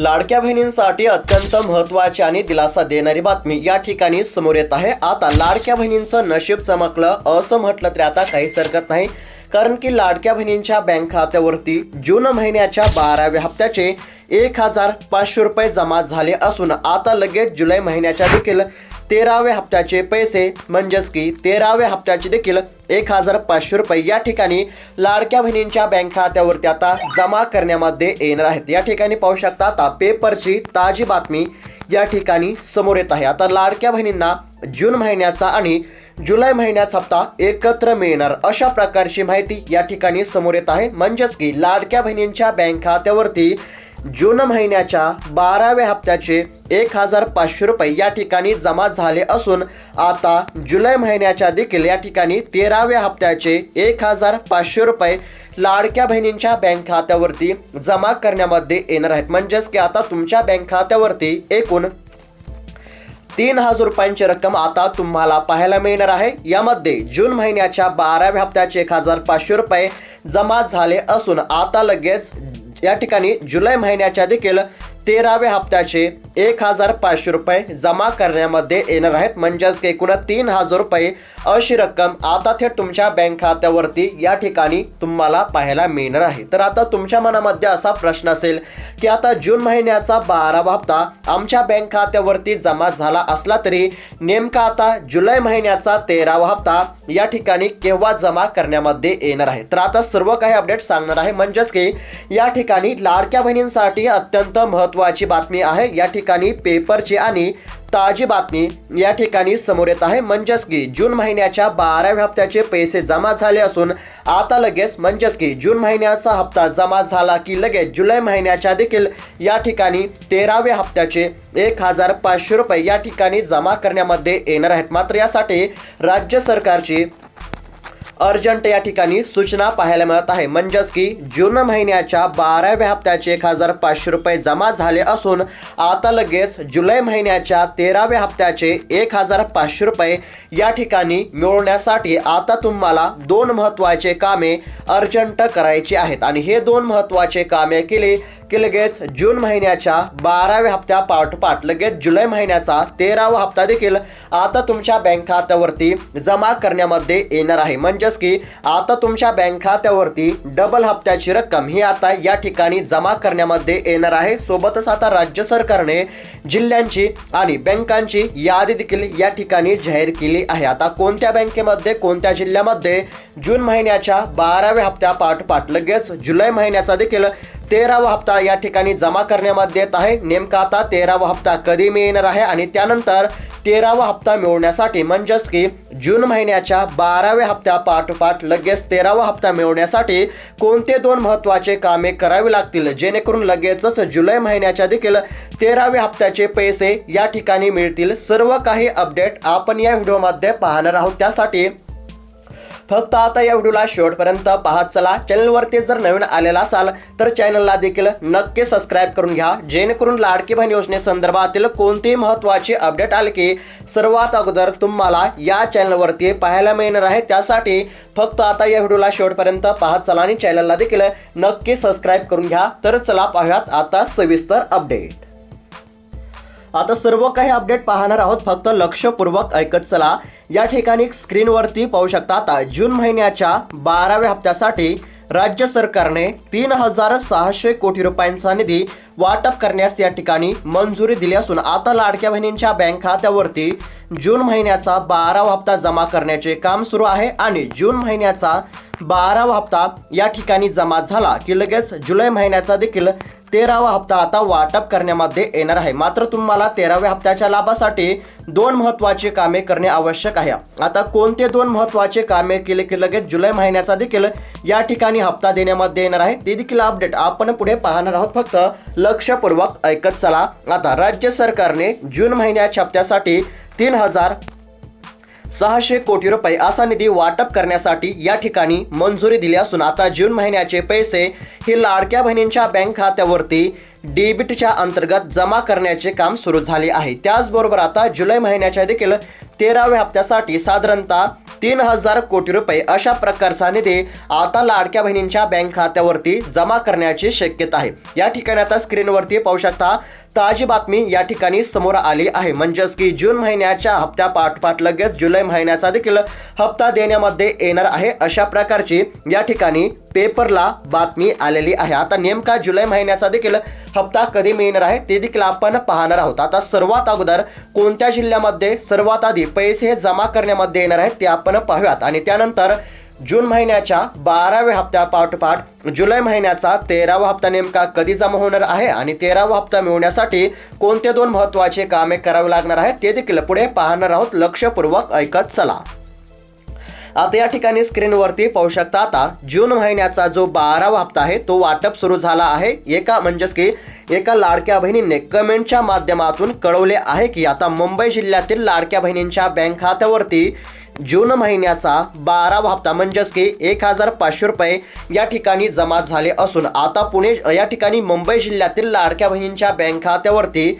लाडक्या बहिणींसाठी अत्यंत महत्वाची आणि दिलासा देणारी बातमी या ठिकाणी समोर येत आहे. आता लाडक्या बहिणींचं नशीब चमकलं असं म्हटलं तरी आता काहीच हरकत नाही. कारण की लाडक्या बहिणींच्या बँक खात्यावरती जून महिन्याच्या बाराव्या हप्त्याचे एक हजार पाचशे रुपये जमा झाले असून आता लगेच जुलै महिन्याच्या देखील तेराव्या हप्त्याचे पैसे म्हणजेच की तेराव्या हप्त्याचे देखील एक हजार पाचशे रुपये या ठिकाणी लाडक्या बहिणींच्या बँक खात्यावरती आता जमा करण्यामध्ये येणार आहेत. या ठिकाणी पाहू शकता आता पेपरची ताजी बातमी या ठिकाणी समोर येत आहे. आता लाडक्या बहिणींना जून महिन्याचा आणि जुलै महिन्याचा हप्ता एकत्र मिळणार अशा प्रकारची माहिती या ठिकाणी समोर येत आहे. म्हणजेच की लाडक्या बहिणींच्या बँक खात्यावरती जून महिन्याच्या बाराव्या हप्त्याचे एक हजार पाचशे रुपये या ठिकाणी जमा झाले असून आता जुलै महिन्याच्या देखील या ठिकाणी तेराव्या हप्त्याचे एक हजार पाचशे रुपये लाडक्या बहिणींच्या बँक खात्यावरती जमा करण्यामध्ये येणार आहेत. म्हणजेच की आता तुमच्या बँक खात्यावरती एकूण तीन हजार रुपयांची रक्कम आता तुम्हाला पाहायला मिळणार आहे. यामध्ये जून महिन्याच्या बाराव्या हप्त्याचे एक हजार पाचशे रुपये जमा झाले असून आता लगेच या ठिकाणी जुलै महिन्याच्या देखील तेराव्या हप्त्याचे एक हजार पाचशे रुपये जमा करण्यामध्ये येणार आहेत. म्हणजेच की एकूण तीन हजार रुपये अशी रक्कम आता थेट तुमच्या बँक खात्यावरती या ठिकाणी तुम्हाला पाहायला मिळणार आहे. तर आता तुमच्या मनामध्ये असा प्रश्न असेल की आता जून महिन्याचा बारावा हप्ता आमच्या बँक खात्यावरती जमा झाला असला तरी नेमका आता जुलै महिन्याचा तेरावा हप्ता या ठिकाणी केव्हा जमा करण्यामध्ये येणार आहे? तर आता सर्व काही अपडेट सांगणार आहे. म्हणजेच की या ठिकाणी लाडक्या बहिणींसाठी अत्यंत महत्वाची बातमी आहे. या ठिकाणी पेपरची आणि ताजी बातमी या ठिकाणी समोर येत आहे. म्हणजेच की जून महिन्याच्या बाराव्या हप्त्याचे पैसे जमा झाले असून आता लगेच म्हणजेच की जून महिन्याचा हप्ता जमा झाला की लगेच जुलै महिन्याच्या देखील या ठिकाणी तेराव्या हप्त्याचे एक हजार पाचशे रुपये या ठिकाणी जमा करण्यामध्ये येणार आहेत. मात्र यासाठी राज्य सरकारची अर्जंट या ठिकाणी सूचना पाहायला मिळत आहे. म्हणजेच की जून महिन्याच्या बाराव्या हप्त्याचे एक हजार पाचशे रुपये जमा झाले असून आता लगेच जुलै महिन्याच्या तेराव्या हप्त्याचे एक हजार पाचशे रुपये या ठिकाणी मिळवण्यासाठी आता तुम्हाला दोन महत्त्वाचे कामे अर्जंट करायची आहेत. आणि हे दोन महत्त्वाचे कामे केले की लगेच जून महिन्याच्या बाराव्या हप्त्या पाठोपाठ लगेच जुलै महिन्याचा तेरावा हप्ता देखील आता तुमच्या बँक खात्यावरती जमा करण्यामध्ये येणार आहे. म्हणजेच की आता तुमच्या बँक खात्यावरती डबल हप्त्याची रक्कम ही आता या ठिकाणी जमा करण्यामध्ये येणार आहे. सोबतच आता राज्य सरकारने जिल्ह्यांची आणि बँकांची यादी देखील या ठिकाणी जाहीर केली आहे. आता कोणत्या बँकेमध्ये कोणत्या जिल्ह्यामध्ये जून महिन्याच्या बाराव्या हप्त्या पाठोपाठ लगेच जुलै महिन्याचा देखील तेरावा हप्ता या ठिकाणी जमा करण्यामध्ये येत आहे. नेमका आता तेरावा हप्ता कधी मिळणार आहे आणि त्यानंतर तेरावा हप्ता मिळवण्यासाठी म्हणजेच की जून महिन्याच्या बाराव्या हप्त्या पाठोपाठ लगेच तेरावा हप्ता मिळवण्यासाठी कोणते दोन महत्त्वाचे कामे करावी लागतील? जेणेकरून लगेचच जुलै महिन्याच्या देखील तेराव्या हप्त्याचे पैसे या ठिकाणी मिळतील. सर्व काही अपडेट आपण या व्हिडिओमध्ये पाहणार आहोत. त्यासाठी फक्त आता या व्हिडिओला शेवटपर्यंत पाहत चला. चॅनलवरती जर नवीन आलेला असाल तर चॅनलला देखील नक्की सबस्क्राईब करून घ्या. जेणेकरून लाडकी बहीण योजनेसंदर्भातील कोणतेही महत्त्वाचे अपडेट आले की सर्वात अगोदर तुम्हाला या चॅनलवरती पाहायला मिळणार आहे. त्यासाठी फक्त आता या व्हिडिओला शेवटपर्यंत पाहत चला आणि चॅनलला देखील नक्की सबस्क्राईब करून घ्या. तर चला पाहूयात आता सविस्तर अपडेट आता सर्व काही अपडेट पाहणार आहोत. फक्त लक्षपूर्वक ऐकत चला. या ठिकाणी स्क्रीनवरती पाहू शकता आता जून महिन्याच्या बाराव्या हप्त्यासाठी राज्य सरकारने तीन हजार सहाशे कोटी रुपयांचा निधी वाटप करण्यास या ठिकाणी मंजुरी दिली असून आता लाडक्या बहिणींच्या बँक खात्यावरती जून महिन्याचा बारावा हप्ता जमा करण्याचे काम सुरू आहे आणि जून महिन्याचा बारावा हप्ता या ठिकाणी जमा झाला की लगेच जुलै महिन्याचा देखील तेरावा हप्ता आता वाटप करण्यामध्ये येणार आहे. मात्र तुम्हाला तेराव्या हप्त्याच्या लाभासाठी दोन महत्त्वाची कामे करणे आवश्यक आहे. आता कोणते दोन महत्त्वाचे कामे केले की लगेच जुलै महिन्याचा देखील या ठिकाणी हप्ता देण्यामध्ये येणार आहे ते देखील अपडेट आपण पुढे पाहणार आहोत. फक्त लक्षपूर्वक ऐकत चला. आता राज्य सरकारने जून महिन्याच्या हप्त्यासाठी तीन हजार सहाशे कोटी रुपये असा निधी वाटप करण्यासाठी या ठिकाणी मंजुरी दिली असून आता जून महिन्याचे पैसे हे लाडक्या बहिणींच्या बँक खात्यावरती डेबिटच्या अंतर्गत जमा करण्याचे काम सुरू झाले आहे. त्याचबरोबर आता जुलै महिन्याच्या देखील तेराव्या हप्त्यासाठी साधारणतः तीन हजार कोटी रुपये अशा प्रकारचा निधी आता लाडक्या बहिणींच्या बँक खात्यावरती जमा करण्याची शक्यता आहे. या ठिकाणी आता स्क्रीनवरती पाहू शकता ताजी बातमी या ठिकाणी समोर आली आहे. म्हणजेच की जून महिन्याच्या हप्त्या पाठपाठ लगेच जुलै महिन्याचा देखील हप्ता देण्यामध्ये येणार आहे. अशा प्रकारची या ठिकाणी पेपरला बातमी आलेली आहे. आता नेमका जुलै महिन्याचा देखील हप्ता कधी मिळणार आहे ते देखील आपण पाहणार आहोत. आता सर्वात अगोदर कोणत्या जिल्ह्यामध्ये सर्वात आधी पैसे जमा करण्यामध्ये येणार आहेत ते आपण पाहूयात. आणि त्यानंतर जून महिन्याच्या बाराव्या हप्त्या पाठोपाठ जुलै महिन्याचा तेरावा हप्ता नेमका कधी जमा होणार आहे आणि तेरावा हप्ता मिळवण्यासाठी कोणते दोन महत्त्वाचे कामे करावे लागणार आहेत ते देखील पुढे पाहणार आहोत. लक्षपूर्वक ऐकत चला. आता या ठिकाणी स्क्रीनवरती पाहू शकता आता जून महिन्याचा जो बारावा हप्ता आहे तो वाटप सुरू झाला आहे. एका म्हणजेच की एका लाडक्या बहिणीने कमेंटच्या माध्यमातून कळवले आहे की आता मुंबई जिल्ह्यातील लाडक्या बहिणींच्या बँक खात्यावरती जून महिन्याचा बारावा हप्ता म्हणजेच की एक हजार पाचशे रुपये या ठिकाणी जमा झाले असून आता पुणे या ठिकाणी मुंबई जिल्ह्यातील लाडक्या बहिणींच्या बँक खात्यावरती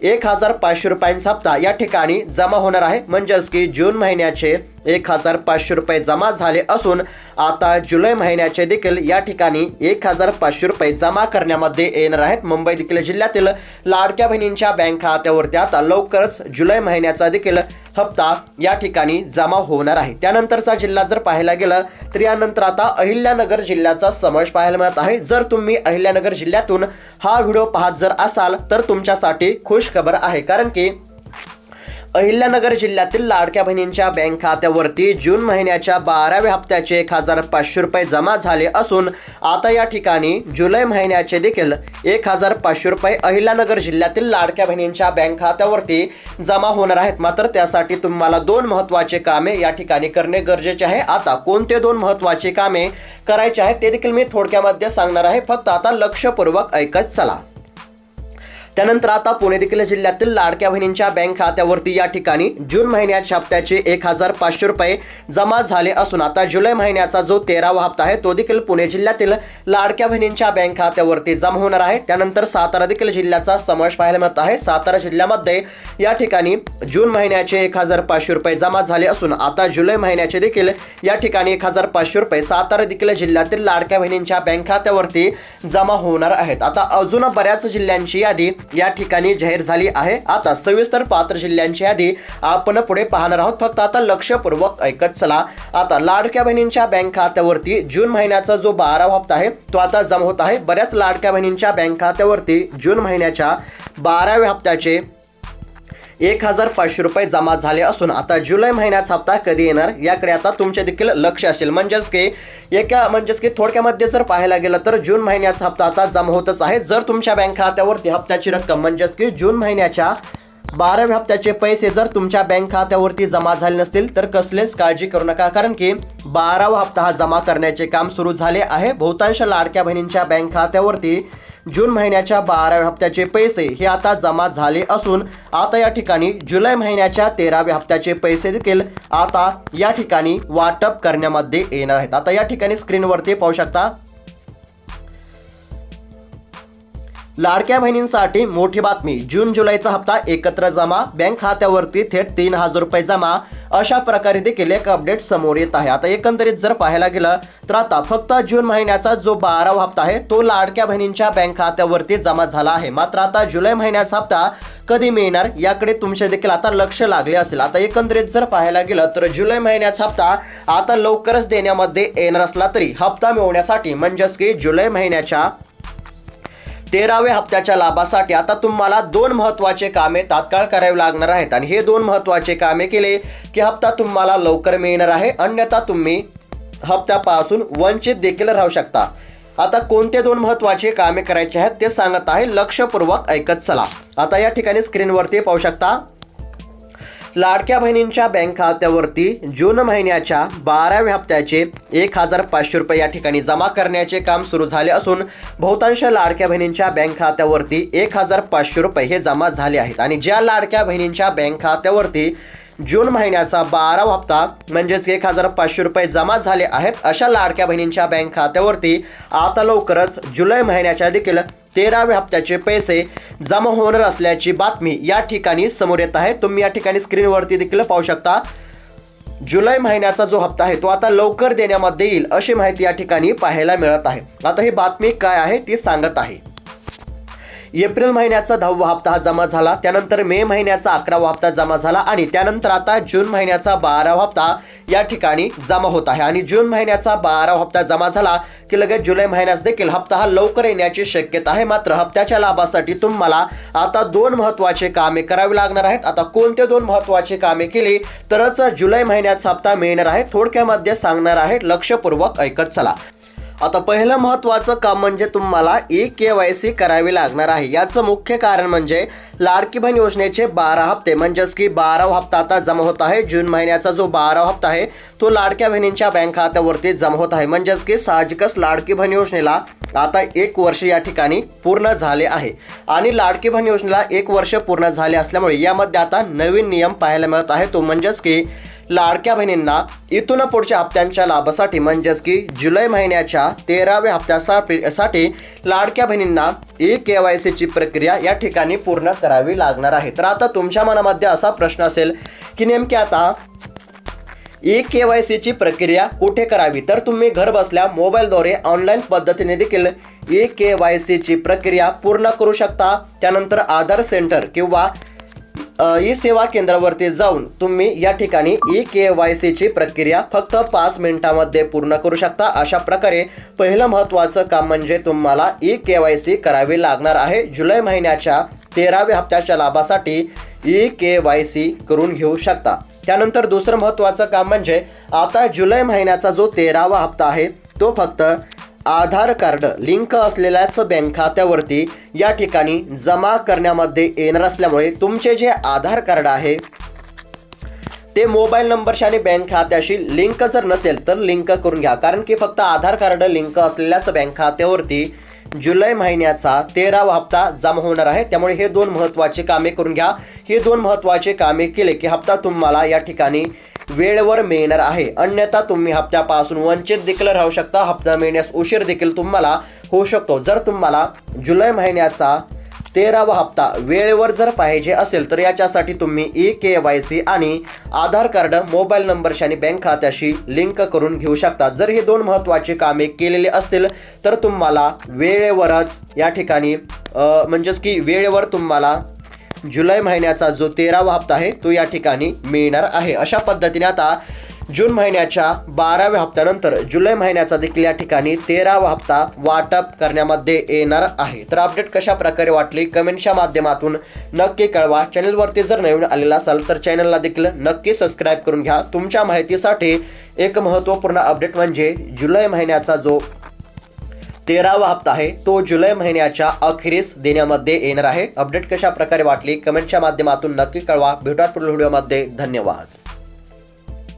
एक हजार पाचशे रुपयांचा हप्ता या ठिकाणी जमा होणार आहे. म्हणजेच की जून महिन्याचे एक हजार पाचशे रुपये जमा झाले असून आता जुलै महिन्याचे देखील या ठिकाणी एक हजार पाचशे रुपये जमा करण्यामध्ये येणार आहेत. मुंबई देखील जिल्ह्यातील लाडक्या बहिणींच्या बँक खात्यावरती आता लवकरच जुलै महिन्याचा देखील हप्ता या ठिकाणी जमा होणार आहे. त्यानंतरचा जिल्हा जर पाहायला गेलं तर यानंतर आता अहिल्यानगर जिल्ह्याचा समावेश पाहायला मिळत आहे. जर तुम्ही अहिल्यानगर जिल्ह्यातून हा व्हिडिओ पाहत जर असाल तर तुमच्यासाठी खुश खबर आहे. कारण की अहिल्यानगर जिल्ह्यातील लाडक्या बहिणींच्या बँक खात्यावरती जून महिन्याच्या बाराव्या हप्त्याचे एक हजार पाचशे रुपये जमा झाले असून आता या ठिकाणी जुलै महिन्याचे देखील एक हजार पाचशे रुपये अहिल्यानगर जिल्ह्यातील लाडक्या बहिणींच्या बँक खात्यावरती जमा होणार आहेत. मात्र त्यासाठी तुम्हाला दोन महत्त्वाचे कामे या ठिकाणी करणे गरजेचे आहे. आता कोणते दोन महत्त्वाची कामे करायचे आहेत ते देखील मी थोडक्यामध्ये सांगणार आहे. फक्त आता लक्षपूर्वक ऐकत चला. त्यानंतर आता पुणे देखील जिल्ह्यातील लाडक्या बहिणींच्या बँक खात्यावरती या ठिकाणी जून महिन्याच्या हप्त्याचे एक हजार पाचशे रुपये जमा झाले असून आता जुलै महिन्याचा जो तेरावा हप्ता आहे तो देखील पुणे जिल्ह्यातील लाडक्या बहिणींच्या बँक खात्यावरती जमा होणार आहे. त्यानंतर सातारा देखील जिल्ह्याचा समावेश पाहायला मिळत आहे. सातारा जिल्ह्यामध्ये या ठिकाणी जून महिन्याचे एक हजार पाचशे रुपये जमा झाले असून आता जुलै महिन्याचे देखील या ठिकाणी एक हजार पाचशे रुपये सातारा देखील जिल्ह्यातील लाडक्या बहिणींच्या बँक खात्यावरती जमा होणार आहेत. आता अजून बऱ्याच जिल्ह्यांची यादी या ठिकाणी जाहीर झाली आहे. आता सविस्तर पात्र जिल्ह्यांची यादी आपण पुढे पाहणार आहोत. फक्त आता लक्षपूर्वक ऐकत चला. आता लाडक्या बहिणींच्या बँक खात्यावरती जून महिन्याचा जो बारावा हप्ता आहे तो आता जमा होत आहे. बऱ्याच लाडक्या बहिणींच्या बँक खात्यावरती जून महिन्याच्या बाराव्या हप्त्याचे एक हजार पाचशे रुपये जमा झाले असून आता जुलै महिन्याचा हप्ता कधी येणार याकडे आता तुमचे देखील लक्ष असेल. म्हणजेच की एका म्हणजेच की थोडक्यामध्ये जर पाहायला गेलं तर जून महिन्याचा हप्ता आता जमा होतच आहे. जर तुमच्या बँक खात्यावरती हप्त्याची रक्कम म्हणजेच की जून महिन्याच्या बाराव्या हप्त्याचे पैसे जर तुमच्या बँक खात्यावरती जमा झाले नसतील तर कसलेच काळजी करू नका. कारण की बारावा हप्ता हा जमा करण्याचे काम सुरू झाले आहे. बहुतांश लाडक्या बहिणींच्या बँक खात्यावरती जून महिन्याच्या बाराव्या हप्त्याचे पैसे हे आता जमा झाले असून आता या ठिकाणी जुलै महिन्याच्या तेराव्या हप्त्याचे पैसे देखील आता या ठिकाणी वाटप करण्यामध्ये येणार आहेत. आता या ठिकाणी स्क्रीनवरती पाहू शकता लाडक्या बहिणींसाठी मोठी बातमी. जून जुलैचा हप्ता एकत्र जमा. बँक खात्यावरती थेट तीन हजार रुपये जमा. अशा प्रकारे देखील एक अपडेट समोर येत आहे. आता एकंदरीत जर पाहायला गेलं तर आता फक्त जून महिन्याचा जो बारावा हप्ता आहे तो लाडक्या बहिणींच्या बँक खात्यावरती जमा झाला आहे. मात्र आता जुलै महिन्याचा हप्ता कधी मिळणार याकडे तुमचे देखील आता लक्ष लागले असेल. आता एकंदरीत जर पाहायला गेलं तर जुलै महिन्याचा हप्ता आता लवकरच देण्यामध्ये येणार असला तरी हप्ता मिळवण्यासाठी म्हणजेच की जुलै महिन्याच्या तेराव्या हप्त्याच्या लाभासाठी आता तुम्हाला दोन महत्त्वाचे कामे तात्काळ करावी लागणार आहेत. आणि हे दोन महत्त्वाचे कामे केले की हप्ता तुम्हाला लवकर मिळणार आहे अन्यथा तुम्ही हप्त्यापासून वंचित देखील राहू शकता. आता कोणते दोन महत्त्वाचे कामे करायचे आहेत ते सांगत आहे. लक्षपूर्वक ऐकत चला. आता या ठिकाणी स्क्रीनवरती पाहू शकता. लाडक्या बहिणींच्या बँक खात्यावरती जून महिन्याच्या बाराव्या हप्त्याचे एक हजार पाचशे रुपये या ठिकाणी जमा करण्याचे काम सुरू झाले असून बहुतांश लाडक्या बहिणींच्या बँक खात्यावरती एक हजार पाचशे रुपये हे जमा झाले आहेत. आणि ज्या लाडक्या बहिणींच्या बँक खात्यावरती जून महिन्याचा बारावा हप्ता म्हणजेच एक हजार पाचशे रुपये जमा झाले आहेत अशा लाडक्या बहिणींच्या बँक खात्यावरती. आता लवकरच जुलै महिन्याच्या देखील तेराव्या हप्त्याचे पैसे जमा होणार असल्याची बातमी या ठिकाणी समोर येत आहे. तुम्ही या ठिकाणी स्क्रीनवरती देखील पाहू शकता. जुलै महिन्याचा जो हप्ता आहे तो आता लवकर देण्यामध्ये येईल अशी माहिती या ठिकाणी पाहायला मिळत आहे. आता ही बातमी काय आहे ती सांगत आहे. एप्रिल महिन्याचा दहावा हप्ता जमा झाला त्यानंतर मे महिन्याचा अकरावा हप्ता जमा झाला आणि त्यानंतर आता जून महिन्याचा बारावा हप्ता या ठिकाणी जमा होत आहे. आणि जून महिन्याचा बारावा हप्ता जमा झाला की लगेच जुलै महिन्यात देखील हप्ता हा लवकर येण्याची शक्यता आहे. मात्र हप्त्याच्या लाभासाठी तुम्हाला आता दोन महत्त्वाचे कामे करावी लागणार आहेत. आता कोणते दोन महत्त्वाचे कामे केली तरच जुलै महिन्याचा हप्ता मिळणार आहे. थोडक्यामध्ये सांगणार आहे. लक्षपूर्वक ऐकत चला. आता पहिलं महत्त्वाचं काम म्हणजे तुम्हाला ई के वाय सी करावी लागणार आहे. याचं मुख्य कारण म्हणजे लाडकी बहीण योजनेचे बारा हप्ते. म्हणजेच की बारावा हप्ता आता जमा होत आहे. जून महिन्याचा जो बारावा हप्ता आहे तो लाडक्या बहिणींच्या बँक खात्यावरती जमा होत आहे. म्हणजेच की साहजिकच लाडकी बहीण योजनेला आता एक वर्ष या ठिकाणी पूर्ण झाले आहे. आणि लाडकी बहीण योजनेला एक वर्ष पूर्ण झाले असल्यामुळे यामध्ये आता नवीन नियम पाहायला मिळत आहे. तो म्हणजेच की लाडक्या बहिणींना इथून पुढच्या हप्त्यांच्या लाभासाठी म्हणजेच की जुलै महिन्याच्या तेराव्या हप्त्यासाठी साठी लाडक्या बहिणींना ई के वाय सीची प्रक्रिया या ठिकाणी पूर्ण करावी लागणार आहे. तर आता तुमच्या मनामध्ये असा प्रश्न असेल की नेमके आता ई के वाय सीची प्रक्रिया कुठे करावी? तर तुम्ही घर बसल्या मोबाईलद्वारे ऑनलाईन पद्धतीने देखील ई के वाय सीची प्रक्रिया पूर्ण करू शकता. त्यानंतर आधार सेंटर किंवा ई सेवा केंद्रावरती जाऊन तुम्ही या ठिकाणी ई के वाय सीची प्रक्रिया फक्त पाच मिनिटांमध्ये पूर्ण करू शकता. अशा प्रकारे पहिलं महत्त्वाचं काम म्हणजे तुम्हाला ई के वाय सी करावी लागणार आहे. जुलै महिन्याच्या तेराव्या हप्त्याच्या लाभासाठी ई के वाय सी करून घेऊ शकता. त्यानंतर दुसरं महत्त्वाचं काम म्हणजे आता जुलै महिन्याचा जो तेरावा हप्ता आहे तो फक्त आधार कार्ड लिंक असलेल्याच बँक खात्यावरती या ठिकाणी जमा करण्यामध्ये येणार असल्यामुळे तुमचे जे आधार कार्ड आहे ते मोबाईल नंबरशी आणि बँक खात्याशी लिंक जर नसेल तर लिंक करून घ्या. कारण की फक्त आधार कार्ड लिंक असलेल्याच बँक खात्यावरती जुलै महिन्याचा तेरावा हप्ता जमा होणार आहे. त्यामुळे हे दोन महत्त्वाचे कामे करून घ्या. हे दोन महत्त्वाचे कामे केले की हप्ता तुम्हाला या ठिकाणी वेळेवर मिळणार आहे. अन्यथा तुम्ही हप्त्यापासून वंचित देखील राहू शकता. हप्ता मिळण्यास उशीर देखील तुम्हाला होऊ शकतो. जर तुम्हाला जुलै महिन्याचा तेरावा हप्ता वेळेवर जर पाहिजे असेल तर याच्यासाठी तुम्ही ई के वाय सी आणि आधार कार्ड मोबाईल नंबरशी आणि बँक खात्याशी लिंक करून घेऊ शकता. जर हे दोन महत्त्वाचे कामे केलेले असतील तर तुम्हाला वेळेवरच या ठिकाणी म्हणजेच की वेळेवर तुम्हाला जुलै महिन्याचा जो तेरावा हप्ता आहे तो या ठिकाणी मिळणार आहे. अशा पद्धतीने आता जून महिन्याच्या बाराव्या हप्त्यानंतर जुलै महिन्याचा देखील या ठिकाणी तेरावा हप्ता वाटप करण्यामध्ये येणार आहे. तर अपडेट कशा प्रकारे वाटली? कमेंटच्या माध्यमातून नक्की कळवा. चॅनलवरती जर नवीन आलेला असाल तर चॅनलला देखील नक्की सबस्क्राईब करून घ्या. तुमच्या माहितीसाठी एक महत्त्वपूर्ण अपडेट म्हणजे जुलै महिन्याचा जो तेरावा हप्ता आहे. तो जुलै महिन्याच्या अखेरीस देण्यामध्ये येणार आहे. अपडेट कशा प्रकारे वाटली? कमेंटच्या माध्यमातून नक्की कळवा. भेटूयात पुढील व्हिडिओमध्ये. धन्यवाद.